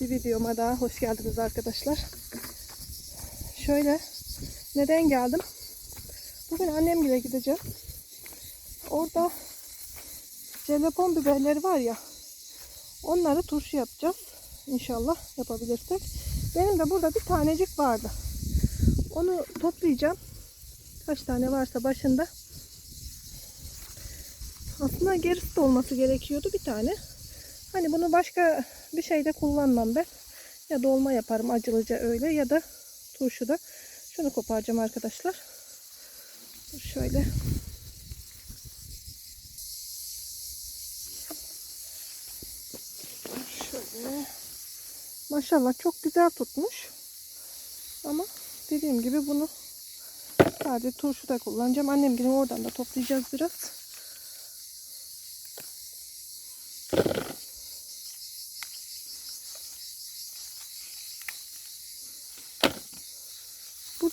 Bir videoma daha hoş geldiniz arkadaşlar. Şöyle neden geldim? Bugün annemgile gideceğim. Orada jelepon biberleri var ya. Onları turşu yapacağız. İnşallah yapabilirsek. Benim de burada bir tanecik vardı. Onu toplayacağım. Kaç tane varsa başında. Aslında gerisi de olması gerekiyordu bir tane. Hani bunu başka bir şeyde kullanmam ben. Ya dolma yaparım acılıca öyle ya da turşuda. Şunu koparacağım arkadaşlar. Şöyle. Şöyle. Maşallah çok güzel tutmuş. Ama dediğim gibi bunu sadece turşuda kullanacağım. Annem gibi oradan da toplayacağız biraz.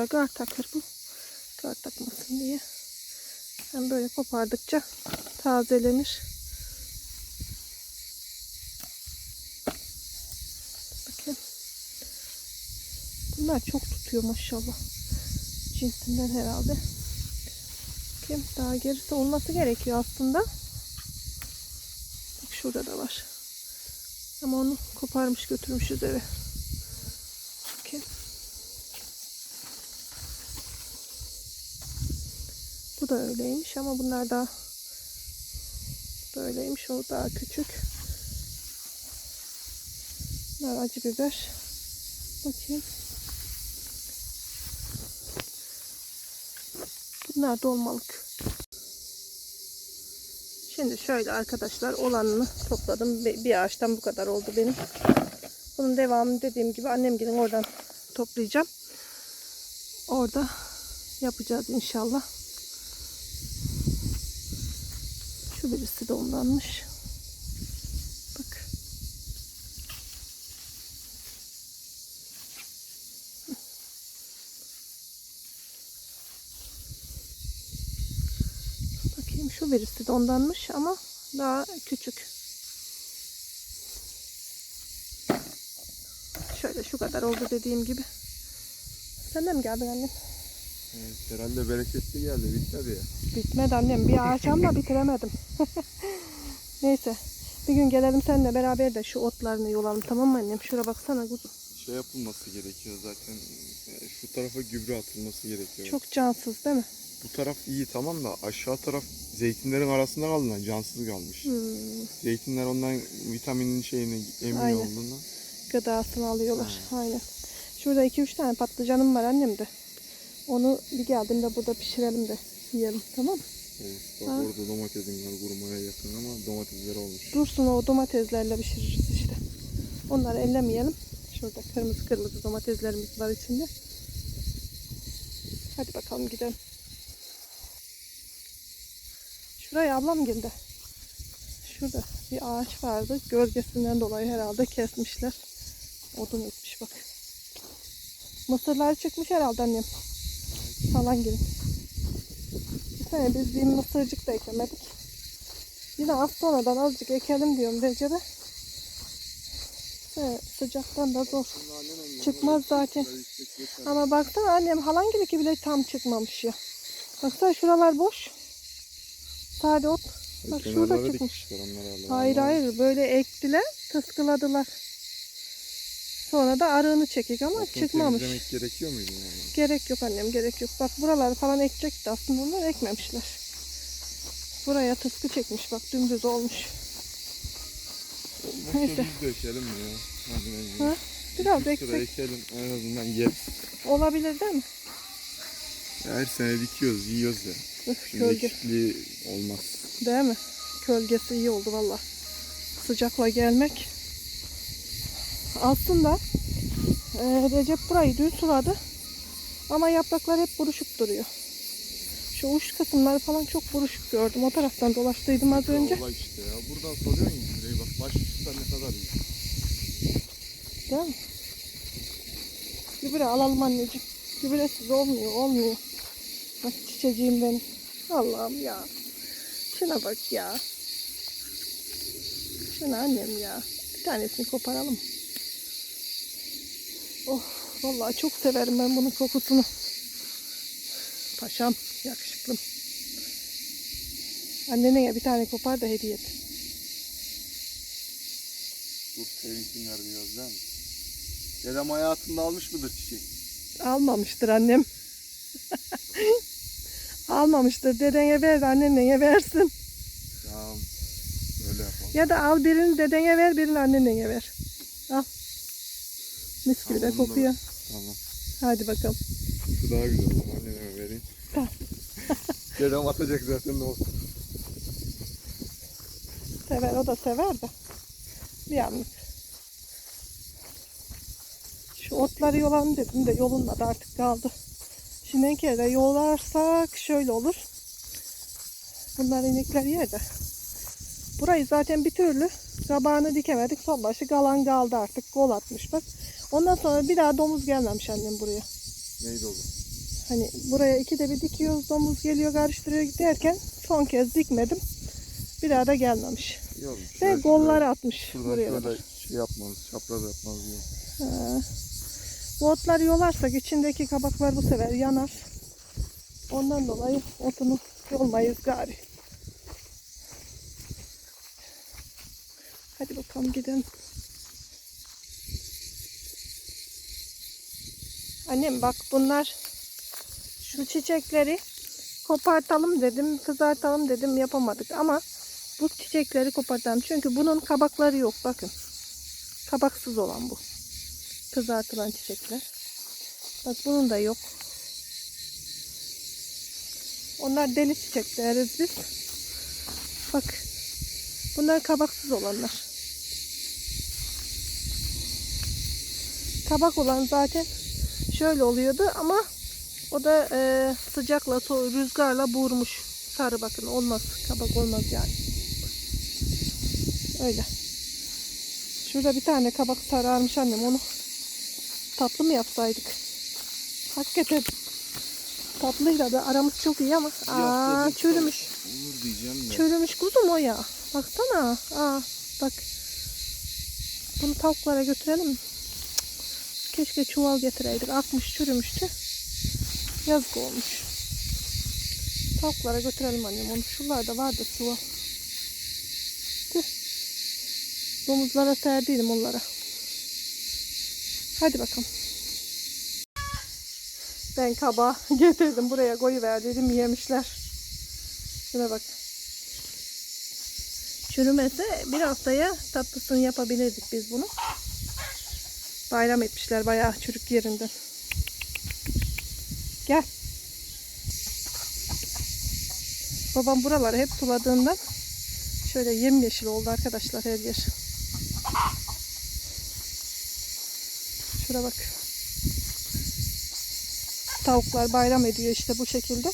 Da gar takır bu. Gar takmasın diye. Hem böyle kopardıkça tazelenir. Bakın. Bunlar çok tutuyor maşallah. Cinsinden herhalde. Bakayım daha gerisi olması gerekiyor aslında. Bak şurada da var. Ama onu koparmış götürmüşüz eve. Bakayım. Bu da öyleymiş ama bunlar da öyleymiş. O daha küçük. Bunlar acı biber. Bakayım. Bunlar dolmalık. Şimdi şöyle arkadaşlar olanını topladım. Bir ağaçtan bu kadar oldu benim. Bunun devamını dediğim gibi annem gelin oradan toplayacağım. Orada yapacağız inşallah. Şu birisi de ondanmış. Bak. Bakayım şu birisi de ondanmış ama daha küçük. Şöyle şu kadar oldu dediğim gibi. Sen de mi geldin annem? Evet, herhalde bereketli geldi bitmedi ya. Bitmedi annem. Bir ağaç ama bitiremedim. Neyse. Bir gün gelelim seninle beraber de şu otlarını yolalım tamam mı annem? Şura baksana kuzum. Şey yapılması gerekiyor zaten. Şu tarafa gübre atılması gerekiyor. Çok cansız değil mi? Bu taraf iyi tamam da aşağı taraf zeytinlerin arasında kaldı lan cansız kalmış. Hmm, Zeytinler ondan vitaminin şeyini emiyor Aynen. olduğundan. gıdasını alıyorlar. Aynen. Şurada 2-3 tane patlıcanım var annem de. Onu bir geldiğimde burada pişirelim de yiyelim tamam mı? Evet, bak Ha. orada domatesin var kurumaya yakın ama domatesler olmuş. Dursun o domateslerle pişiririz işte. Onları ellemeyelim. Şurada kırmızı kırmızı domateslerimiz var içinde. Hadi bakalım gidelim. Şuraya ablam girdi. Şurada bir ağaç vardı. Gölgesinden dolayı herhalde kesmişler. Odun etmiş bak. Mısırlar çıkmış herhalde annem. Falan gelin. Sene biz bir mısırcık da ekemedik. Yine az sonradan azıcık ekelim diyorum Recep'e. He, sıcaktan da zor. Çıkmaz zaten. Ama baksana annem halan gibi ki bile tam çıkmamış ya. Baksana şuralar boş. Sade ot. Bak şurada çıkmış. Hayır hayır böyle ektiler tıskıladılar. Sonra da arığını çekik ama Aslında çıkmamış. temizlemek gerekiyor muydu yani? Gerek yok annem gerek yok. Bak buraları falan ekecekti aslında onlar ekmemişler. Buraya tıskı çekmiş bak dümdüz olmuş. Neyse. Neyse. Biz mi ya? Hadi Ha? Biraz eksik ekelim en azından yeriz. olabilir değil mi? Her sene dikiyoruz, yiyoruz ya. Öf, Şimdi gölge. eksikliği olmaz. Değil mi? Gölgesi iyi oldu valla. Sıcakla gelmek. Aslında e, Recep burayı dün suladı. Ama yapraklar hep buruşuk duruyor. Şu uç kısımları falan çok buruşuk gördüm. O taraftan dolaştıydım az önce. Olay işte ya. Buradan salıyorsun ya bak. Baş tutar ne kadar iyi. Değil mi? Gübre alalım anneciğim. Gübresiz olmuyor, olmuyor. Bak çiçeğim benim. Allah'ım ya. Şuna bak ya. Şuna annem ya. Bir tanesini koparalım. Oh, vallahi çok severim ben bunun kokusunu. Paşam, yakışıklım. Annene bir tane kopar da hediye et. Dur sevinsinler biraz değil mi? Dedem hayatında almış mıdır çiçek? Almamıştır annem. Almamıştır. Dedene ver de annene versin. Tamam. Öyle yapalım. Ya da al birini dedene ver, birini annene ver. Al. Mis gibi de Tamam, kokuyor. Tamam. Hadi bakalım. Şu daha güzel olur. Anneme vereyim. Tamam. Dedem atacak zaten ne olsun. Sever, o da sever de. Bir anlık. Şu otları yolan dedim de yolunmadı artık kaldı. Şimdi en kere de yolarsak şöyle olur. Bunlar inekler yer de. Burayı zaten bir türlü kabağını dikemedik. Son başı galan kaldı artık. Gol atmış bak. Ondan sonra bir daha domuz gelmemiş annem buraya. Neydi o? Hani buraya ikide bir dikiyoruz domuz geliyor karıştırıyor derken son kez dikmedim. Bir daha da gelmemiş. Olmuş. Ve golları atmış buraya. şöyle şey yapmanız, çapraz yapmanız diyor. Ha. Bu otları yolarsak içindeki kabaklar bu sefer yanar. Ondan dolayı otunu yolmayız gari. Hadi bakalım gidelim. Annem bak bunlar şu çiçekleri kopartalım dedim, kızartalım dedim yapamadık ama bu çiçekleri kopartalım. Çünkü bunun kabakları yok bakın. Kabaksız olan bu kızartılan çiçekler. Bak bunun da yok. Onlar deli çiçek deriz biz. Bak. Bunlar kabaksız olanlar. Kabak olan zaten şöyle oluyordu ama o da e, sıcakla, so- rüzgarla vurmuş. Sarı bakın olmaz. Kabak olmaz yani. Öyle. Şurada bir tane kabak sararmış annem onu tatlı mı yapsaydık? Hakikaten tatlıyla da aramız çok iyi ama aa çürümüş. Olur diyeceğim de. Çürümüş kuzum o ya. Baksana. Aa bak. Bunu tavuklara götürelim mi? Keşke çuval getireydik. Akmış çürümüştü. Yazık olmuş. Tavuklara götürelim annem onu. Şuralarda vardı çuval. Domuzlara serdiydim onlara. Hadi bakalım. Ben kaba getirdim buraya koyuverdiydim yemişler. Şuna bak. Çürümese bir haftaya tatlısını yapabilirdik biz bunu. Bayram etmişler bayağı çürük yerinden. Gel. Babam buraları hep suladığından şöyle yemyeşil oldu arkadaşlar her yer. Şura bak. Tavuklar bayram ediyor işte bu şekilde.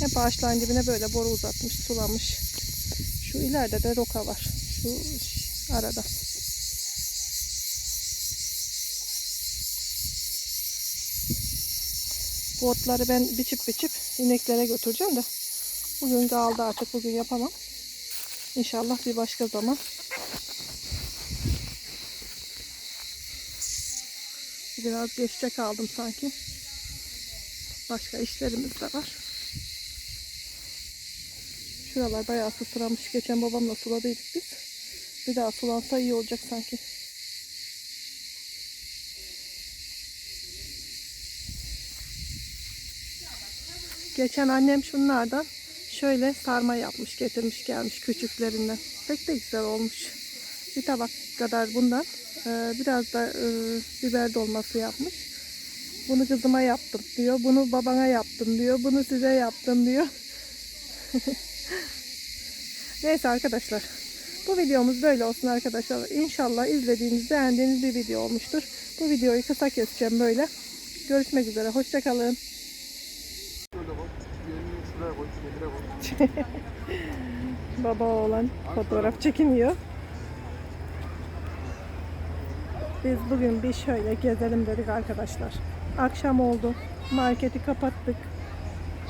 Hep ağaçların dibine böyle boru uzatmış, sulamış. İleride de roka var. Şu arada. Bu otları ben biçip biçip ineklere götüreceğim de. Bugün kaldı artık. Bugün yapamam. İnşallah bir başka zaman. Biraz geçecek aldım sanki. Başka işlerimiz de var. Şuralar bayağı sıçramış. Geçen babamla suladıydık biz. Bir daha sulansa iyi olacak sanki. Geçen annem şunlardan şöyle sarma yapmış, getirmiş gelmiş küçüklerinden. Pek de güzel olmuş. Bir tabak kadar bundan. Ee, biraz da e, biber dolması yapmış. Bunu kızıma yaptım diyor. Bunu babana yaptım diyor. Bunu size yaptım diyor. Neyse arkadaşlar. Bu videomuz böyle olsun arkadaşlar. İnşallah izlediğiniz, beğendiğiniz bir video olmuştur. Bu videoyu kısa keseceğim böyle. Görüşmek üzere. Hoşçakalın. Baba oğlan fotoğraf çekiniyor. Biz bugün bir şöyle gezelim dedik arkadaşlar. Akşam oldu. Marketi kapattık.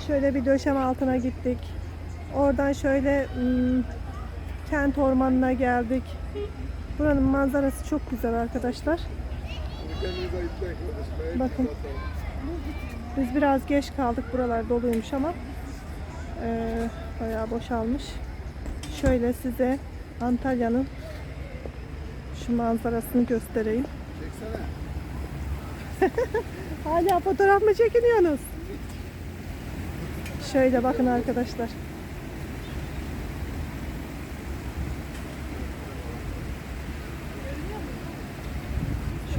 Şöyle bir döşem altına gittik. Oradan şöyle hmm, kent ormanına geldik. Buranın manzarası çok güzel arkadaşlar. Bakın. Biz biraz geç kaldık. Buralar doluymuş ama eee, bayağı boşalmış. Şöyle size Antalya'nın şu manzarasını göstereyim. Hala fotoğraf mı çekiniyorsunuz? Şöyle bakın arkadaşlar.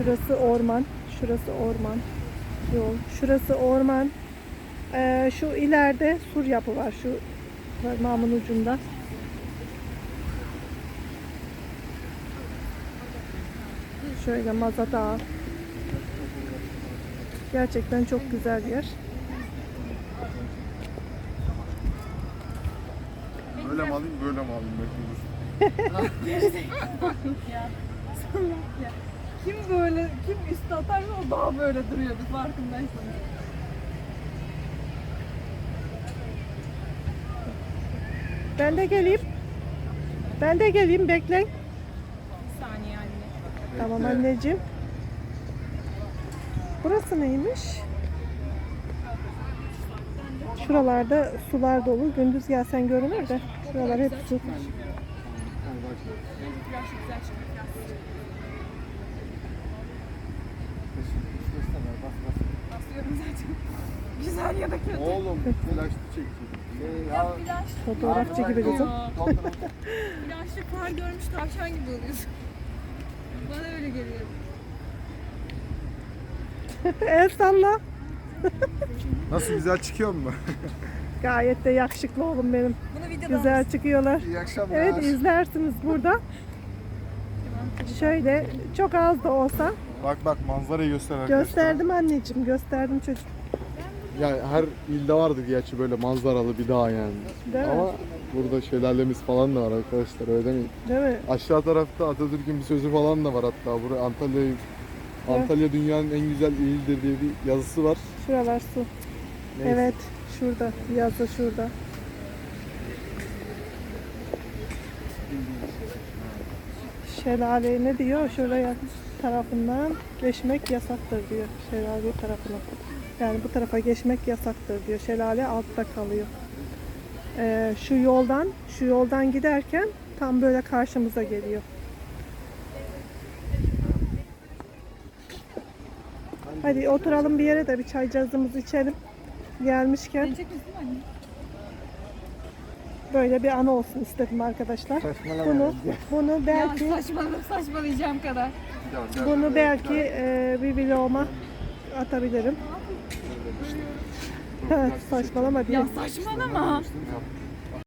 Şurası orman. Şurası orman. Yol. Şurası orman. Ee, şu ileride sur yapı var. Şu parmağımın ucunda. Şöyle Maza Dağı. Gerçekten çok güzel bir yer. Böyle mi alayım böyle mi alayım? Bekliyoruz. Kim böyle, kim üstü atarsa o daha böyle duruyordu farkındaysanız. Ben de geleyim. Ben de geleyim bekleyin. Bir saniye anne. Tamam anneciğim. Burası neymiş? Şuralarda sular dolu. Gündüz gelsen görünür de. Şuralar hep su. Güzel çıkıyor biraz. Basıyorum zaten. Güzel ya da kötü. Oğlum flaşlı çekeyim. Ya flash. Fotoğrafçı gibi kızım. Flaşlı far görmüş tavşan gibi oluyorsun. Bana öyle geliyor. El salla. Nasıl güzel çıkıyor mu? Gayet de yakışıklı oğlum benim. Bunu videoda Güzel çıkıyorlar. İyi akşamlar. Evet izlersiniz burada. Şöyle çok az da olsa Bak bak manzarayı göster arkadaşlar. gösterdim anneciğim gösterdim çocuk. Yani her ilde vardır gerçi böyle manzaralı bir dağ yani. Değil mi? Ama burada şelalemiz falan da var arkadaşlar öyle demeyin. Değil mi? Aşağı tarafta Atatürk'ün bir sözü falan da var hatta. Buraya Antalya'yı Antalya dünyanın en güzel ilidir diye bir yazısı var. Şuralar su. Neyse. Evet şurada yazı şurada. Şelale ne diyor? Şuraya tarafından geçmek yasaktır diyor. Şelale tarafına. Yani bu tarafa geçmek yasaktır diyor. Şelale altta kalıyor. Ee, şu yoldan, şu yoldan giderken tam böyle karşımıza geliyor. Hadi oturalım bir yere de bir çay cazımızı içelim. Gelmişken böyle bir anı olsun istedim arkadaşlar. Bunu bunu Ya belki saçmalık saçmalayacağım kadar. bunu belki e, bir vloguma atabilirim. Saçmalama diye. Ya saçmalama.